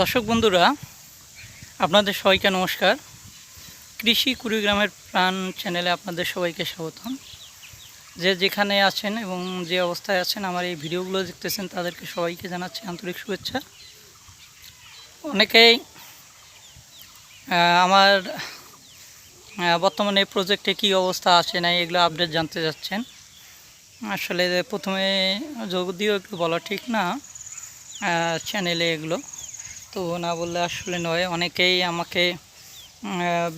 দর্শক বন্ধুরা, আপনাদের সবাইকে নমস্কার। কৃষি কুড়িগ্রামের প্রাণ চ্যানেলে আপনাদের সবাইকে স্বাগতম। যে যেখানে আছেন এবং যে অবস্থায় আছেন, আমার এই ভিডিওগুলো দেখতেছেন, তাদেরকে সবাইকে জানাচ্ছি আন্তরিক শুভেচ্ছা। অনেকেই আমার বর্তমানে প্রজেক্টে কী অবস্থা আছে না এগুলো আপডেট জানতে যাচ্ছেন আসলে প্রথমে যদিও একটু বলা ঠিক না চ্যানেলে এগুলো। তো না বললে আসলে নয়। অনেকেই আমাকে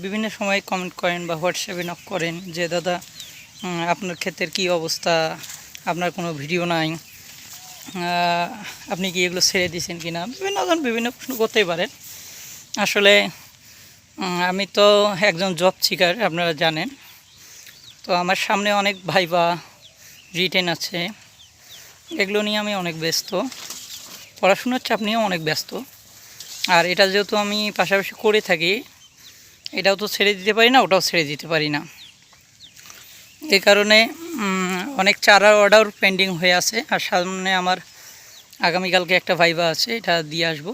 বিভিন্ন সময় কমেন্ট করেন বা হোয়াটসঅ্যাপে নক করেন যে, দাদা আপনার ক্ষেতের কি অবস্থা? আপনার কোনো ভিডিও নাই। আপনি কি এগুলো ছেড়ে দিয়েছেন কি না বিভিন্ন জন, বিভিন্ন প্রশ্ন করতেই পারেন। আসলে আমি তো একজন জব শিকার আপনারা জানেন। তো আমার সামনে অনেক ভাইবা রিটেন আছে। এগুলো নিয়ে আমি অনেক ব্যস্ত। পড়াশোনার চাপ নিয়েও অনেক ব্যস্ত। আর এটা যেহেতু আমি পাশাপাশি করে থাকি, এটাও তো ছেড়ে দিতে পারি না, ওটাও ছেড়ে দিতে পারি না। এই কারণে অনেক চারা অর্ডার পেন্ডিং হয়ে আছে, আর সামনে আমার আগামীকালকে একটা ভাইবা আছে, এটা দিয়ে আসব।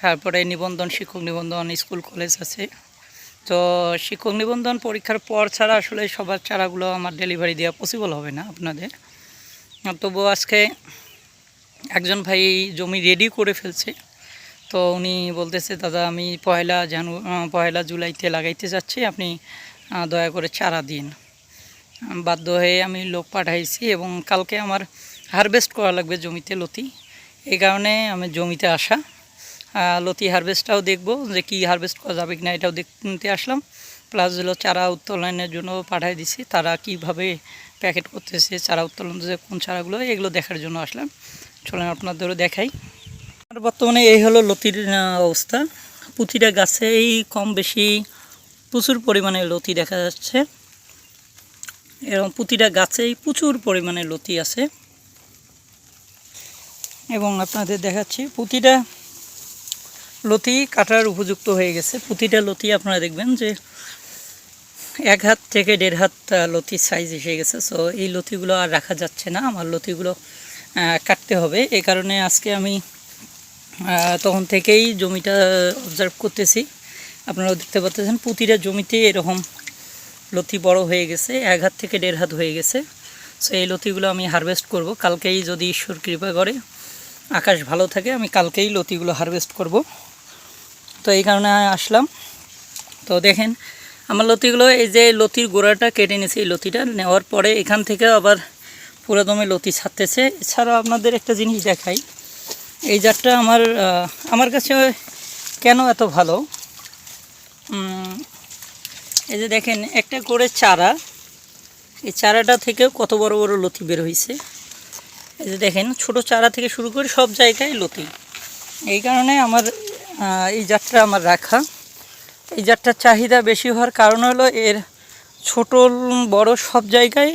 তারপরে নিবন্ধন, শিক্ষক নিবন্ধন, স্কুল কলেজ আছে। তো শিক্ষক নিবন্ধন পরীক্ষার পর ছাড়া আসলে সবার চারাগুলো আমার ডেলিভারি দেওয়া পসিবল হবে না আপনাদের। তবুও আজকে একজন ভাই জমি রেডি করে ফেলছে। তো উনি বলতেছে, দাদা, আমি পয়লা জানু পয়লা জুলাইতে লাগাইতে যাচ্ছি আপনি দয়া করে চারা দিন। বাধ্য হয়ে আমি লোক পাঠাইছি এবং কালকে আমার হারভেস্ট করা লাগবে জমিতে লতি। এই কারণে আমি জমিতে আসা। লতি হারভেস্টটাও দেখব যে কি হারভেস্ট করা যাবে কিনা এটাও দেখতে আসলাম। প্লাস হলো চারা উত্তোলনের জন্য পাঠিয়ে দিছি। তারা কীভাবে প্যাকেট করতেছে, চারা উত্তোলন যে কোন চারাগুলো, এগুলো দেখার জন্য আসলাম। চলেন আপনাদেরও দেখাই। আর বর্তমানে এই হলো লতির অবস্থা। প্রতিটা গাছেই কম বেশি প্রচুর পরিমাণে লতি দেখা যাচ্ছে। এবং প্রতিটা গাছেই প্রচুর পরিমাণে লতি আছে। এবং আপনাদের দেখাচ্ছি প্রতিটা লতি কাটার উপযুক্ত হয়ে গেছে। প্রতিটা লতি আপনারা দেখবেন যে এক হাত থেকে দেড় হাত লতির সাইজ এসে গেছে। সো এই লতিগুলো আর রাখা যাচ্ছে না। আমার লতিগুলো কাটতে হবে। এই কারণে আজকে আমি তখন থেকেই জমিটা অবজার্ভ করতেছি। আপনারা দেখতে পাচ্ছেন, প্রতিটা জমিতে এরকম লতি বড় হয়ে গেছে, এক হাত থেকে দেড় হাত হয়ে গেছে। সো এই লতিগুলো আমি হারভেস্ট করব। কালকেই যদি ঈশ্বর কৃপা করে, আকাশ ভালো থাকে, আমি কালকেই লতিগুলো হারভেস্ট করব। তো এই কারণে আসলাম। তো দেখেন, আমার লতিগুলো, এই যে লতির গোড়াটা কেটে নিয়েছে, এই লতিটা নেওয়ার পরে এখান থেকে আবার পুরো দমে লতি ছাড়তেছে। এছাড়াও আপনাদের একটা জিনিস দেখাই। এই জাতটা আমার আমার কাছে কেন এত ভালো? এই যে দেখেন, একটা করে চারা, এই চারাটা থেকেও কত বড় বড় লতি বের হয়েছে এই যে দেখেন, ছোট চারা থেকে শুরু করে সব জায়গায় লতি। এই কারণে আমার এই জাতটা আমার রাখা। এই জাতটার চাহিদা বেশি হওয়ার কারণ হলো এর ছোট, বড় সব জায়গায়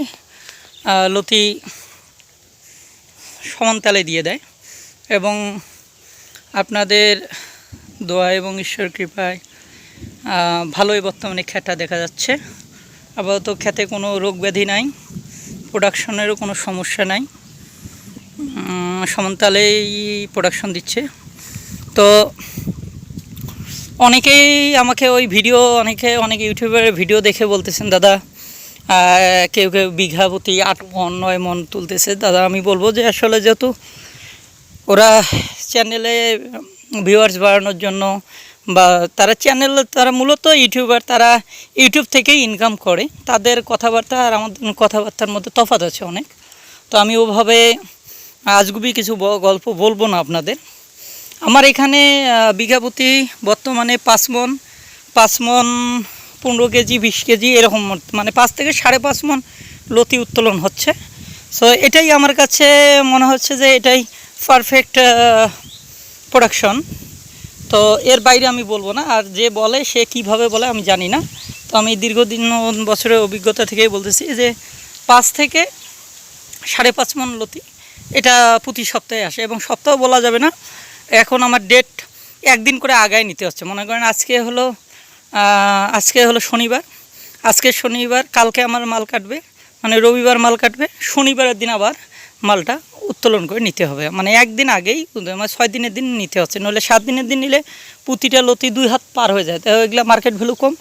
লতি সমানতালে দিয়ে দেয়। এবং আপনাদের দোয়া এবং ঈশ্বর কৃপায় ভালোই বর্তমানে খেটা দেখা যাচ্ছে। আপাতত খেতে কোনো রোগ ব্যাধি নাই প্রোডাকশনেরও কোনো সমস্যা নাই। সমানতালেই প্রোডাকশন দিচ্ছে। তো অনেকেই আমাকে ওই ভিডিও অনেকে, অনেক ইউটিউবের ভিডিও দেখে বলতেছেন, দাদা কেউ কেউ বিঘা প্রতি আট মন, নয় মন তুলতেছে। দাদা, আমি বলব যে আসলে যেহেতু ওরা চ্যানেলে ভিউয়ার্স বাড়ানোর জন্য বা তারা চ্যানেল তারা মূলত ইউটিউবার তারা ইউটিউব থেকেই ইনকাম করে। তাদের কথাবার্তা আর আমাদের কথাবার্তার মধ্যে তফাৎ আছে অনেক। তো আমি ওভাবে আজগুবি কিছু গল্প বলব না আপনাদের। আমার এখানে আহ, বিঘা প্রতি বর্তমানে পাঁচ মন পাঁচ মন পনেরো কেজি বিশ কেজি এরকম মানে পাঁচ থেকে সাড়ে পাঁচ মন লতি উত্তোলন হচ্ছে। সো এটাই আমার কাছে মনে হচ্ছে যে এটাই পারফেক্ট প্রোডাকশন তো এর বাইরে আমি বলব না, আর যে বলে সে কীভাবে বলে আমি জানি না। তো আমি দীর্ঘদিন বছরের অভিজ্ঞতা থেকেই বলতেছি যে পাঁচ থেকে সাড়ে পাঁচ মন লতি, এটা প্রতি সপ্তাহে আসে এবং সপ্তাহ বলা যাবে না, এখন আমার ডেট একদিন করে আগায় নিতে হচ্ছে। মনে করেন আজকে হলো আজকে হলো শনিবার, আজকে শনিবার, কালকে আমার মাল কাটবে মানে রবিবার মাল কাটবে, শনিবারের দিন আবার মালটা উত্তোলন করে নিতে হবে। মানে একদিন আগেই মানে ছয় দিনের দিন নিতে হচ্ছে। নইলে সাত দিনের দিন নিলে প্রতিটা লতি দুই হাত পার হয়ে যায়। তো এগুলো মার্কেট ভ্যালু কম।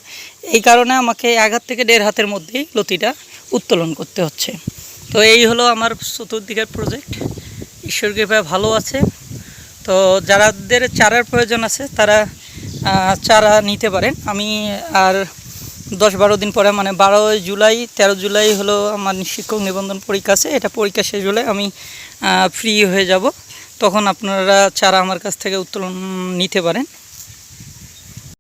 এই কারণে আমাকে এক হাত থেকে দেড় হাতের মধ্যেই লতিটা উত্তোলন করতে হচ্ছে। তো এই হলো আমার চতুর্দিকের প্রজেক্ট ঈশ্বর কৃপায় ভালো আছে। তো যারাদের চারার প্রয়োজন আছে, তারা চারা নিতে পারেন। আমি আর দশ বারো দিন পরে মানে বারোই জুলাই, তেরো জুলাই হলো আমার শিক্ষক নিবন্ধন পরীক্ষা আছে। এটা পরীক্ষা শেষ হলে আমি ফ্রি হয়ে যাব। তখন আপনারা চারা আমার কাছ থেকে উত্তোলন নিতে পারেন